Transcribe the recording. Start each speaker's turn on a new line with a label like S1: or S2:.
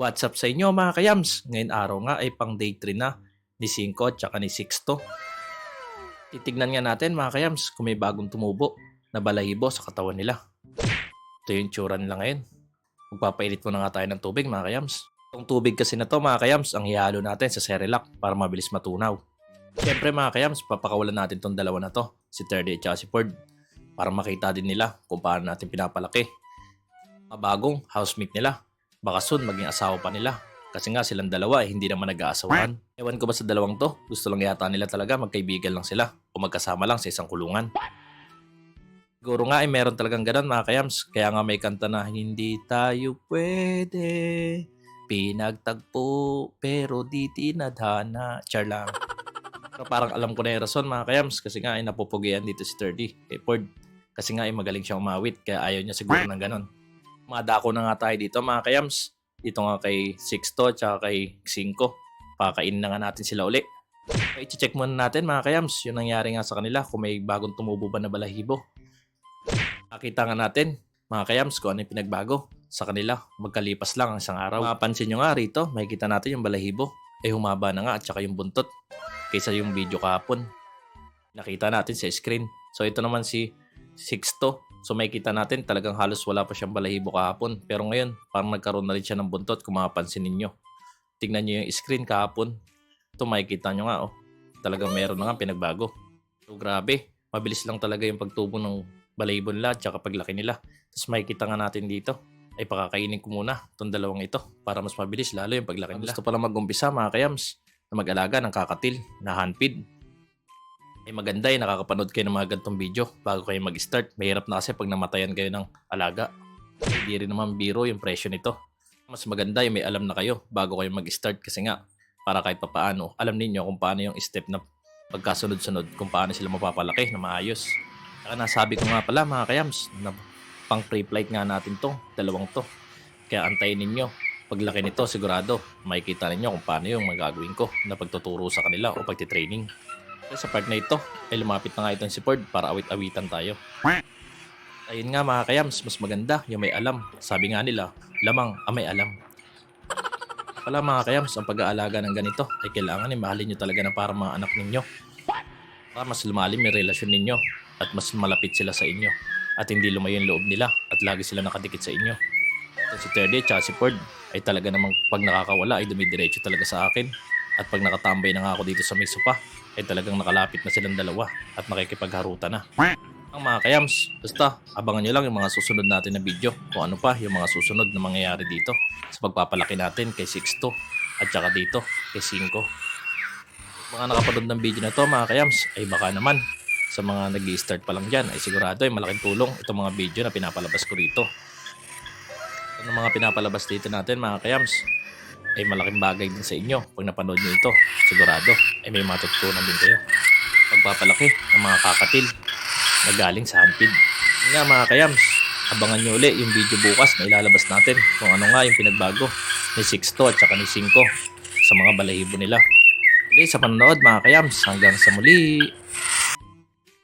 S1: What's up sa inyo mga kayams? Ngayon araw nga ay pang day 3 na ni 5 at saka ni 6 Titignan nga natin mga kayams kung may bagong tumubo na balahibo sa katawan nila. Ito yung tsura nila ngayon. Magpapainit muna nga tayo ng tubig mga kayams. Itong tubig kasi na to mga kayams ang ihalo natin sa Cerelac para mabilis matunaw. Siyempre mga kayams, papakawalan natin tong dalawa na to, si Terdy at saka si Ford, para makita din nila kung paano natin pinapalaki. Mga bagong housemate nila, baka soon maging asawa pa nila. Kasi nga silang dalawa eh, hindi naman nag-aasawan. Ewan ko ba sa dalawang to, gusto lang yata nila talaga magkaibigan lang sila o magkasama lang sa isang kulungan. Siguro nga ay meron talagang ganun mga kayams, kaya nga may kanta na hindi tayo pwede. Pinagtagpo pero di tinadhana. Char lang. Pero parang alam ko na yung rason mga kayams kasi nga ay napupugian dito si 30 kay Ford. Kasi nga ay magaling siyang umawit kaya ayaw niya siguro ng ganon. Mga dako na nga tayo dito mga kayams. Dito nga kay 6 to tsaka kay 5. Pakainin na nga natin sila uli. Okay, check muna natin mga kayams yung nangyari nga sa kanila kung may bagong tumubo ba na balahibo. Nakita nga natin mga kayams kung ano yung pinagbago sa kanila magkalipas lang ang isang araw. Mapansin nyo nga rito, makikita natin yung balahibo. Eh humaba na nga at saka yung buntot kaysa yung video kahapon. Nakita natin sa screen. So ito naman si Sixto. So makikita natin talagang halos wala pa siyang balahibo kahapon. Pero ngayon parang nagkaroon na rin siya ng buntot kung mapapansin ninyo. Tingnan nyo yung screen kahapon. Ito makikita nyo nga oh. Talagang meron na nga pinagbago. So grabe. Mabilis lang talaga yung pagtubo ng balahibo nila at saka paglaki nila. Tapos makikita nga natin dito ay pakakainin ko muna itong dalawang ito para mas mabilis lalo yung paglaki nila. Gusto pala mag-umpisa mga kayams na mag-alaga ng kakatil na handfeed. Ay maganda eh, nakakapanood kayo ng mga gantong video bago kayo mag-start. Mahirap na kasi pag namatayan kayo ng alaga. Hindi rin naman biro yung presyo nito. Mas maganda yung may alam na kayo bago kayo mag-start kasi nga para kahit papaano, alam ninyo kung paano yung step na pagkasunod-sunod kung paano sila mapapalaki na maayos. Saka nasabi ko nga pala mga kayams na pang pre-flight nga natin to, dalawang to. Kaya antayin ninyo paglaki nito sigurado makikita ninyo kung paano yung magagawin ko na pagtuturo sa kanila o pagtitraining. Sa part na ito ay lumapit na nga itong si Ford para awit-awitan tayo. Ayun nga mga kayams, mas maganda yung may alam. Sabi nga nila, lamang ang may alam. Pala mga kayams, ang pag-aalaga ng ganito ay kailangan ay mahalin nyo talaga na para mga anak ninyo. Para mas lumalim yung relasyon ninyo at mas malapit sila sa inyo at hindi lumayo yung loob nila at lagi sila nakadikit sa inyo. At si Terde at si Ford ay talaga namang pag nakakawala ay dumidiretso talaga sa akin. At pag nakatambay na nga ako dito sa may sopa, ay talagang nakalapit na silang dalawa at nakikipagharuta na. Ang mga kayams, basta abangan nyo lang yung mga susunod natin na video kung ano pa yung mga susunod na mangyayari dito sa pagpapalaki natin kay 6 at saka dito kay 5. Mga nakapanood ng video na to mga kayams ay baka naman sa mga nag start pa lang dyan ay sigurado ay malaking tulong itong mga video na pinapalabas ko rito. Ito mga pinapalabas dito natin mga kayams ay malaking bagay din sa inyo pag napanood nyo ito. Sigurado ay may matutunan din kayo. Pagpapalaki ng mga kakatil na galing sa handpid. Nga mga kayams, abangan nyo uli yung video bukas na ilalabas natin kung ano nga yung pinagbago ni Sixto at saka ni Cinco sa mga balahibo nila. Uli sa panonood mga kayams, hanggang sa muli.